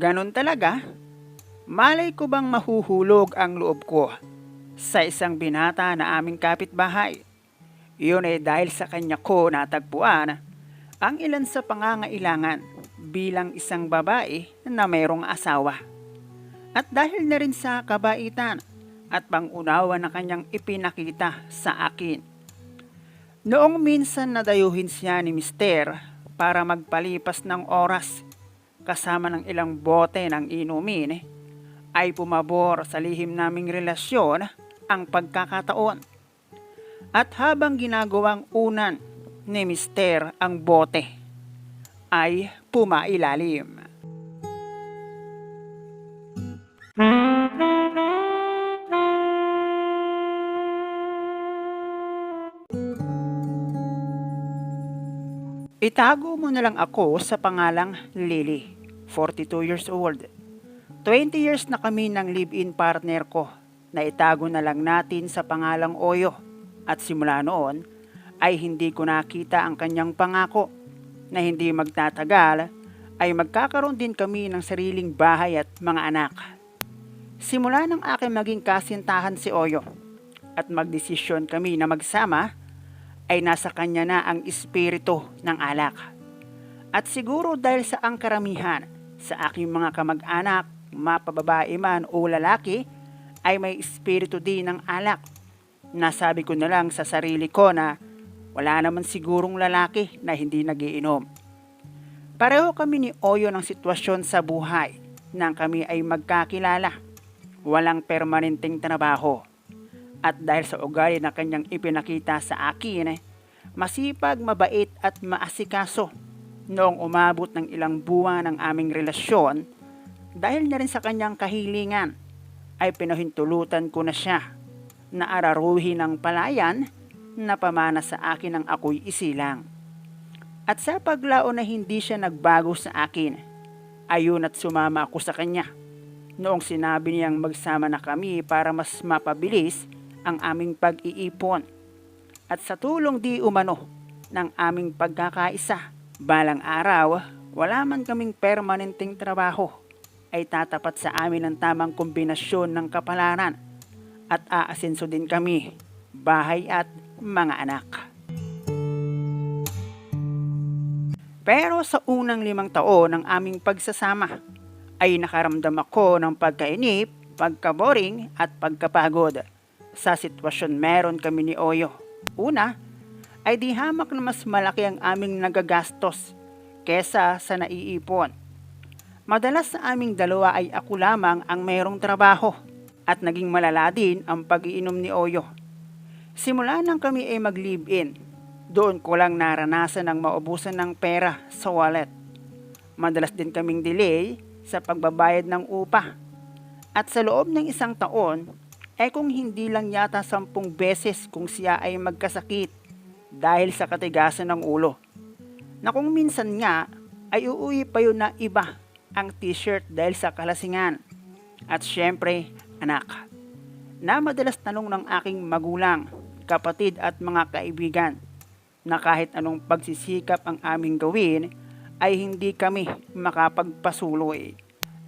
Ganon talaga? Malay ko bang mahuhulog ang loob ko sa isang binata na aming kapitbahay? Iyon ay dahil sa kanya ko natagpuan ang ilan sa pangangailangan bilang isang babae na mayroong asawa. At dahil na rin sa kabaitan at pangunawa na kanyang ipinakita sa akin. Noong minsan nadayuhin siya ni Mister para magpalipas ng oras kasama ng ilang bote ng inumin, ay pumabor sa lihim naming relasyon ang pagkakataon. At habang ginagawang unan ni Mister ang bote, ay pumailalim. Itago mo na lang ako sa pangalang Lily, 42 years old. 20 years na kami ng live-in partner ko na itago na lang natin sa pangalang Oyo at simula noon ay hindi ko nakita ang kanyang pangako na hindi magtatagal ay magkakaroon din kami ng sariling bahay at mga anak. Simula ng aking maging kasintahan si Oyo at magdesisyon kami na magsama ay nasa kanya na ang espiritu ng alak. At siguro dahil sa ang karamihan sa aking mga kamag-anak, mapababae man o lalaki, ay may espiritu din ng alak. Nasabi ko na lang sa sarili ko na wala naman sigurong lalaki na hindi nagiinom. Pareho kami ni Oyo ng sitwasyon sa buhay nang kami ay magkakilala. Walang permanenteng trabaho. At dahil sa ugali na kanyang ipinakita sa akin, masipag, mabait at maasikaso. Noong umabot ng ilang buwan ng aming relasyon, dahil na rin sa kanyang kahilingan, ay pinahintulutan ko na siya na araruhin ng palayan na pamana sa akin ng ako'y isilang. At sa paglaon na hindi siya nagbago sa akin, ayun at sumama ako sa kanya. Noong sinabi niyang magsama na kami para mas mapabilis ang aming pag-iipon. At sa tulong di umano ng aming pagkakaisa, balang araw, wala man kaming permanenteng trabaho, ay tatapat sa amin ang tamang kombinasyon ng kapalaran at aasenso din kami, bahay at mga anak. Pero sa unang limang taon ng aming pagsasama, ay nakaramdam ako ng pagkainip, pagkaboring at pagkapagod. Sa sitwasyon meron kami ni Oyo. Una, ay di hamak na mas malaki ang aming nagagastos kesa sa naiipon. Madalas sa aming dalawa ay ako lamang ang mayroong trabaho at naging malala din ang pag-iinom ni Oyo. Simula nang kami ay mag-live-in, doon ko lang naranasan ang maubusan ng pera sa wallet. Madalas din kaming delay sa pagbabayad ng upa. At sa loob ng isang taon, eh kung hindi lang yata sampung beses kung siya ay magkasakit dahil sa katigasan ng ulo. Na kung minsan nga ay uuwi pa yun na iba ang t-shirt dahil sa kalasingan. At syempre, anak. Na madalas tanong ng aking magulang, kapatid at mga kaibigan na kahit anong pagsisikap ang aming gawin ay hindi kami makapagpasuloy.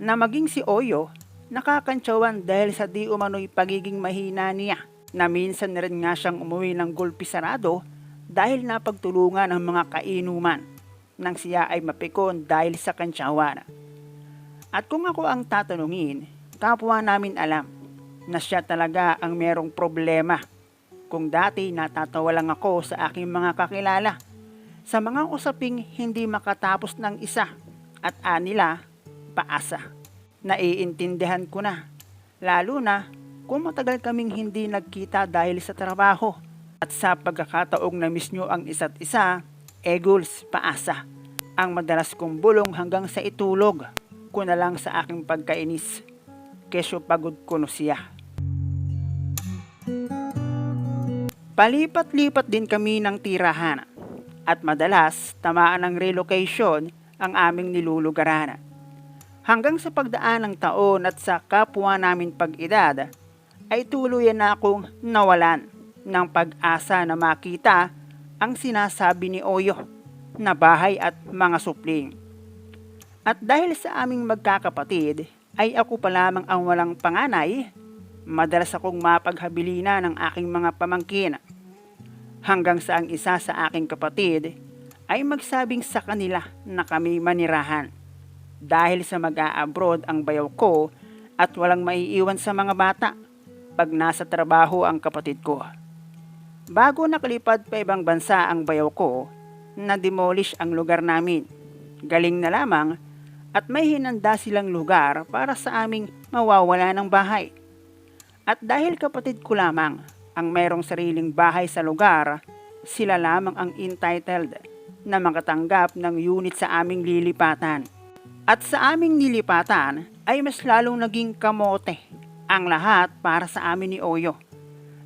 Na maging si Oyo, nakakantsawan dahil sa di umano'y pagiging mahina niya na minsan na rin nga siyang umuwi ng gulpi sarado dahil napagtulungan ng mga kainuman nang siya ay mapikon dahil sa kantsawan. At kung ako ang tatanungin, kapwa namin alam na siya talaga ang merong problema. Kung dati natatawa lang ako sa aking mga kakilala sa mga usaping hindi makatapos ng isa at anila paasa. Naiintindihan ko na, lalo na kung matagal kaming hindi nagkita dahil sa trabaho at sa pagkakataong na-miss nyo ang isa't isa, eguls paasa. Ang madalas kong bulong hanggang sa itulog ko na lang sa aking pagkainis. Kesyo pagod ko no siya. Palipat-lipat din kami ng tirahan at madalas tamaan ng relocation ang aming nilulugaran. Hanggang sa pagdaan ng taon at sa kapwa namin pag-edad, ay tuluyan na akong nawalan ng pag-asa na makita ang sinasabi ni Oyo na bahay at mga supling. At dahil sa aming magkakapatid, ay ako pa lamang ang walang panganay, madalas akong mapaghabilina ng aking mga pamangkin. Hanggang sa ang isa sa aking kapatid ay magsabing sa kanila na kami manirahan. Dahil sa mag-a-abroad ang bayaw ko at walang maiiwan sa mga bata pag nasa trabaho ang kapatid ko. Bago nakalipad pa ibang bansa ang bayaw ko, na-demolish ang lugar namin. Galing na lamang at may hinanda silang lugar para sa aming mawawala ng bahay. At dahil kapatid ko lamang ang mayroong sariling bahay sa lugar, sila lamang ang entitled na makatanggap ng unit sa aming lilipatan. At sa aming nilipatan ay mas lalong naging kamote ang lahat para sa amin ni Oyo.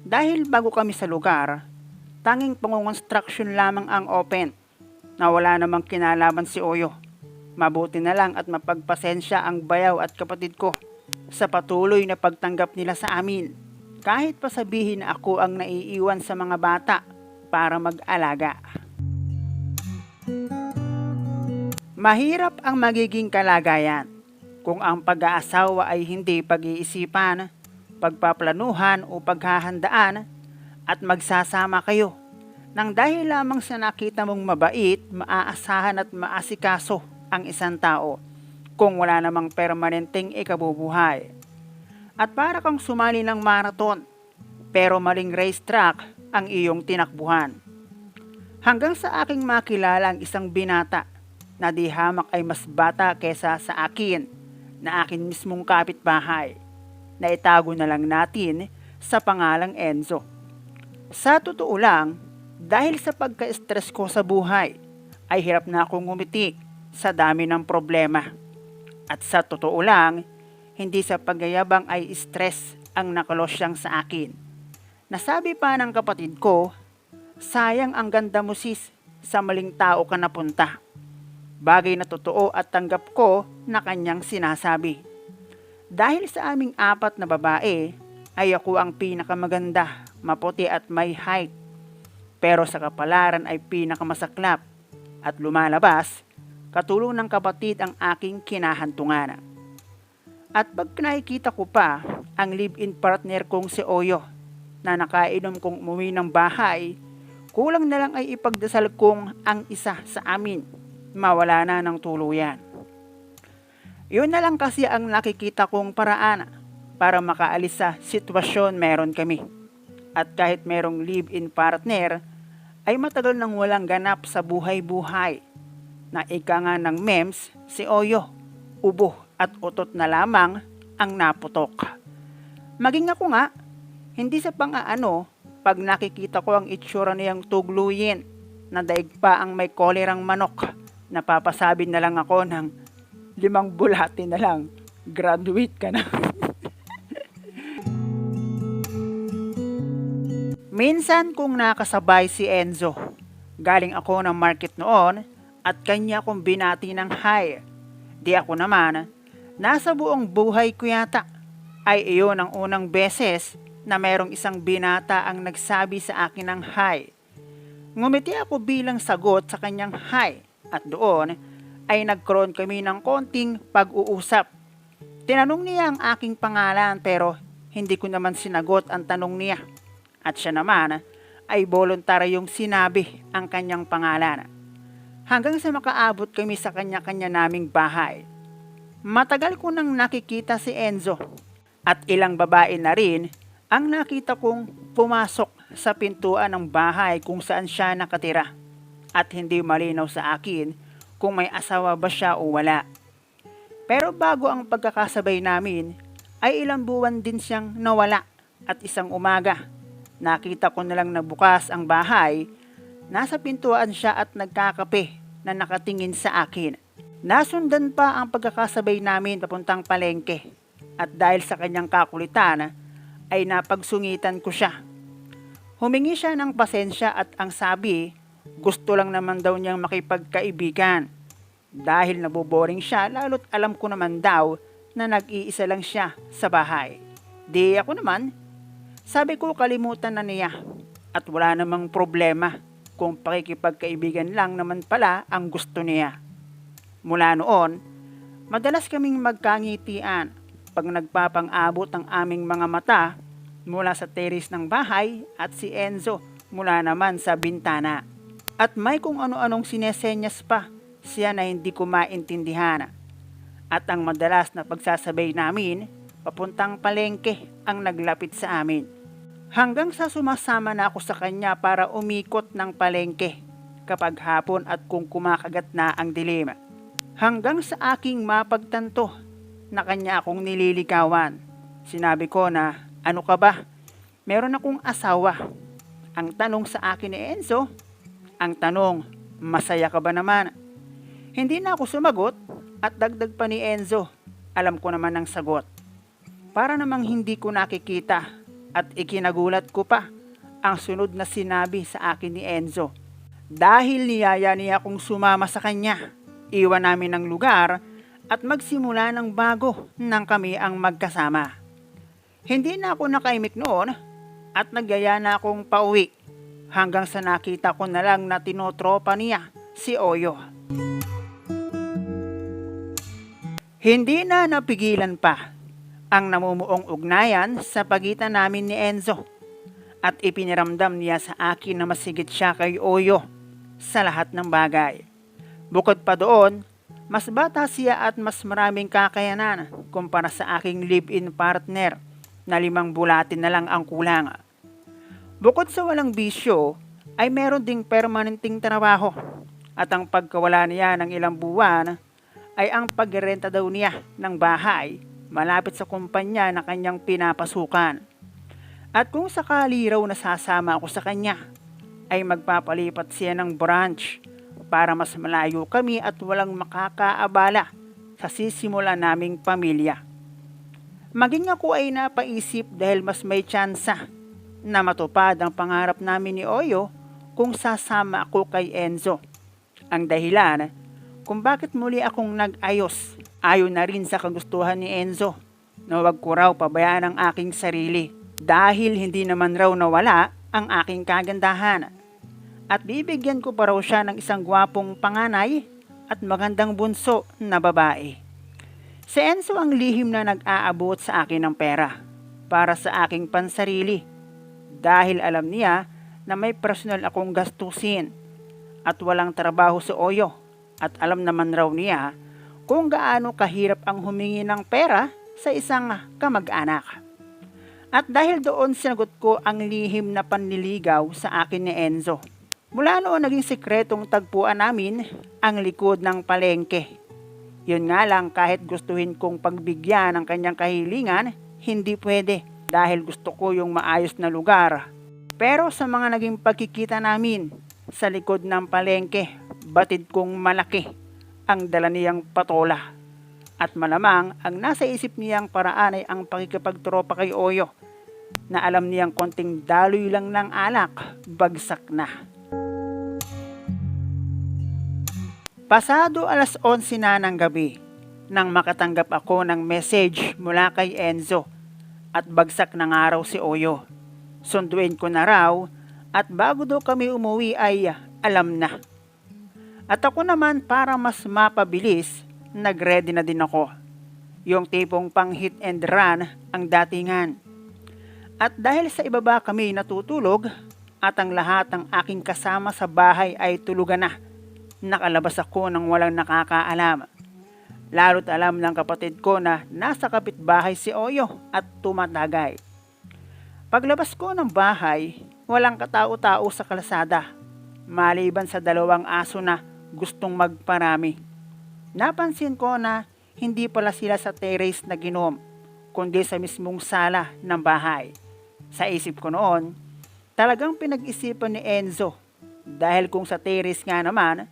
Dahil bago kami sa lugar, tanging pangungonstruction lamang ang open na wala namang kinalaman si Oyo. Mabuti na lang at mapagpasensya ang bayaw at kapatid ko sa patuloy na pagtanggap nila sa amin. Kahit pa sabihin na ako ang naiiwan sa mga bata para mag-alaga. Mahirap ang magiging kalagayan kung ang pag-aasawa ay hindi pag-iisipan, pagpaplanuhan o paghahandaan at magsasama kayo nang dahil lamang sa nakita mong mabait, maaasahan at maasikaso ang isang tao kung wala namang permanenteng ikabubuhay. At para kang sumali ng marathon, pero maling racetrack ang iyong tinakbuhan. Hanggang sa aking makilala ang isang binata na di hamak ay mas bata kesa sa akin na akin mismong kapitbahay na itago na lang natin sa pangalang Enzo. Sa totoo lang, dahil sa pagka-stress ko sa buhay, ay hirap na akong ngumiti sa dami ng problema. At sa totoo lang, hindi sa pagyayabang ay stress ang nakalosyang sa akin. Nasabi pa ng kapatid ko, sayang ang ganda mo sis, sa maling tao ka napunta. Bagay na totoo at tanggap ko na kanyang sinasabi. Dahil sa aming apat na babae, ay ako ang pinakamaganda, maputi at may height. Pero sa kapalaran ay pinakamasaklap at lumalabas, katulong ng kapatid ang aking kinahantungan. At pag nakikita ko pa ang live-in partner kong si Oyo na nakainom kong umuwi ng bahay, kulang na lang ay ipagdasal kong ang isa sa amin mawala na ng tuluyan. Yun na lang kasi ang nakikita kong paraan para makaalis sa sitwasyon meron kami. At kahit merong live-in partner, ay matagal nang walang ganap sa buhay-buhay. Na ika nga ng memes, si Oyo, ubo at utot na lamang ang naputok. Maging ako nga, hindi sa pang-aano, pag nakikita ko ang itsura niyang tugluyin, na daig pa ang may kolerang manok, napapasabi na lang ako ng limang bulati na lang. Graduate ka na. Minsan kung nakasabay si Enzo, galing ako ng market noon at kanya kong binati ng hi. Di ako naman, nasa buong buhay ko yata ay iyon ang unang beses na mayroong isang binata ang nagsabi sa akin ng hi. Ngumiti ako bilang sagot sa kanyang hi at doon ay nagkaroon kami ng konting pag-uusap. Tinanong niya ang aking pangalan pero hindi ko naman sinagot ang tanong niya. At siya naman ay voluntaryong sinabi ang kanyang pangalan. Hanggang sa makaabot kami sa kanya-kanya naming bahay. Matagal ko nang nakikita si Enzo at ilang babae na rin ang nakita kong pumasok sa pintuan ng bahay kung saan siya nakatira at hindi malinaw sa akin kung may asawa ba siya o wala. Pero bago ang pagkakasabay namin, ay ilang buwan din siyang nawala at isang umaga. Nakita ko na lang na bukas ang bahay, nasa pintuan siya at nagkakape na nakatingin sa akin. Nasundan pa ang pagkakasabay namin papuntang palengke at dahil sa kanyang kakulitan ay napagsungitan ko siya. Humingi siya ng pasensya at ang sabi gusto lang naman daw niyang makipagkaibigan. Dahil naboboring siya, lalo't alam ko naman daw na nag-iisa lang siya sa bahay. Di ako naman. Sabi ko kalimutan na niya at wala namang problema kung pakikipagkaibigan lang naman pala ang gusto niya. Mula noon, Madalas kaming magkangitian pag nagpapang-abot ang aming mga mata mula sa teres ng bahay at si Enzo mula naman sa bintana. At may kung ano-anong sinesenyas pa siya na hindi ko maintindihan. At ang madalas na pagsasabay namin, papuntang palengke ang naglapit sa amin. Hanggang sa sumasama na ako sa kanya para umikot ng palengke kapag hapon at kung kumakagat na ang dilim. Hanggang sa aking mapagtanto na kanya akong nililigawan. Sinabi ko na, ano ka ba? Meron akong asawa. Ang tanong sa akin ni Enzo, ang tanong, masaya ka ba naman? Hindi na ako sumagot at dagdag pa ni Enzo, alam ko naman ang sagot. Para namang hindi ko nakikita at ikinagulat ko pa ang sunod na sinabi sa akin ni Enzo. Dahil niyaya niya akong sumama sa kanya, iwan namin ang lugar at magsimula ng bago nang kami ang magkasama. Hindi na ako nakaimik noon at nagyaya na akong pauwi hanggang sa nakita ko na lang na tinotropa niya si Oyo. Hindi na napigilan pa ang namumuong ugnayan sa pagitan namin ni Enzo at ipiniramdam niya sa akin na masigit siya kay Oyo sa lahat ng bagay. Bukod pa doon, mas bata siya at mas maraming kakayanan kumpara sa aking live-in partner na limang bulatin na lang ang kulang. Bukod sa walang bisyo, ay meron ding permanenting trabaho at ang pagkawala niya ng ilang buwan ay ang pagrenta daw niya ng bahay malapit sa kumpanya na kanyang pinapasukan. At kung sakali raw nasasama ako sa kanya, ay magpapalipat siya ng branch para mas malayo kami at walang makakaabala sa sisimula naming pamilya. Maging ako ay napaisip dahil mas may tsansa na matupad ang pangarap namin ni Oyo kung sasama ako kay Enzo. Ang dahilan kung bakit muli akong nag-ayos ayon na rin sa kagustuhan ni Enzo na wag ko raw pabayaan ang aking sarili dahil hindi naman raw nawala ang aking kagandahan. At bibigyan ko pa raw siya ng isang gwapong panganay at magandang bunso na babae. Si Enzo ang lihim na nag-aabot sa akin ng pera para sa aking pansarili dahil alam niya na may personal akong gastusin at walang trabaho sa Oyo at alam naman raw niya kung gaano kahirap ang humingi ng pera sa isang kamag-anak. At dahil doon sinagot ko ang lihim na panliligaw sa akin ni Enzo. Mula noon naging sekretong tagpuan namin ang likod ng palengke. Yun nga lang kahit gustuhin kong pagbigyan ng kanyang kahilingan, hindi pwede dahil gusto ko yung maayos na lugar. Pero sa mga naging pagkikita namin sa likod ng palengke, batid kong malaki ang dala niyang patola. At malamang ang nasa isip niyang paraan ay ang pakikipagtropa kay Oyo na alam niyang konting daloy lang ng alak, bagsak na. Pasado alas 11 na ng gabi nang makatanggap ako ng message mula kay Enzo at bagsak ng araw si Oyo. Sunduin ko na raw at bago daw kami umuwi ay alam na. At ako naman para mas mapabilis, nagready na din ako. Yung tipong pang hit and run ang datingan. At dahil sa ibaba kami natutulog at ang lahat ng aking kasama sa bahay ay tulugan na, nakalabas ako ng walang nakakaalam. Lalo't alam ng kapatid ko na nasa kapitbahay si Oyo at tumatagay. Paglabas ko ng bahay, walang katao-tao sa kalsada, maliban sa dalawang aso na gustong magparami. Napansin ko na hindi pala sila sa terrace na ginom, kundi sa mismong sala ng bahay. Sa isip ko noon, talagang pinag-isipan ni Enzo dahil kung sa terrace nga naman,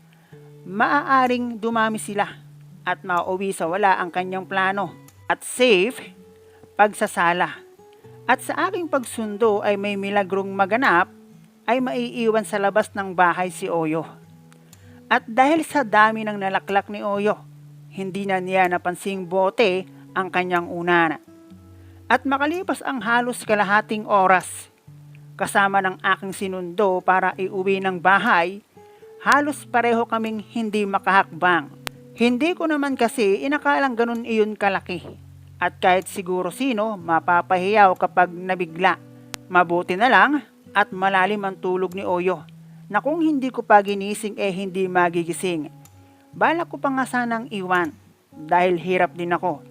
maaaring dumami sila at mauwi sa wala ang kanyang plano at safe pagsasala. At sa aking pagsundo ay may milagrong maganap ay maiiwan sa labas ng bahay si Oyo. At dahil sa dami ng nalaklak ni Oyo, hindi na niya napansing bote ang kanyang unan. At makalipas ang halos kalahating oras, kasama ng aking sinundo para iuwi ng bahay, halos pareho kaming hindi makahakbang Hindi ko naman kasi inakalang ganun iyon kalaki. At kahit siguro sino, mapapahiyaw kapag nabigla. Mabuti na lang at malalim ang tulog ni Oyo na kung hindi ko pa ginising eh hindi magigising. Balak ko pa nga sanang iwan dahil hirap din ako.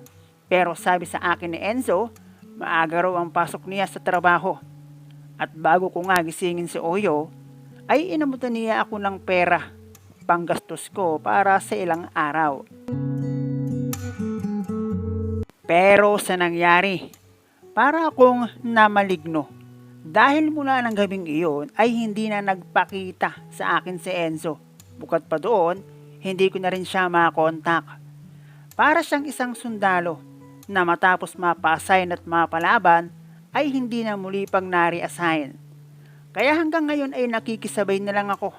Pero sabi sa akin ni Enzo, maaga raw ang pasok niya sa trabaho. At bago ko nga gisingin si Oyo, ay inamutan niya ako ng pera panggastos ko para sa ilang araw. Pero sa nangyari, para akong namaligno. Dahil mula ng gabing iyon ay hindi na nagpakita sa akin si Enzo. Bukod pa doon, hindi ko na rin siya makontak. Para siyang isang sundalo na matapos mapa-assign at mapalaban ay hindi na muli pang nari-assign. Kaya hanggang ngayon ay nakikisabay na lang ako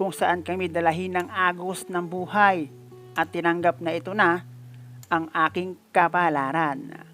kung saan kami dalahin ng agos ng buhay at tinanggap na ito na ang aking kapalaran.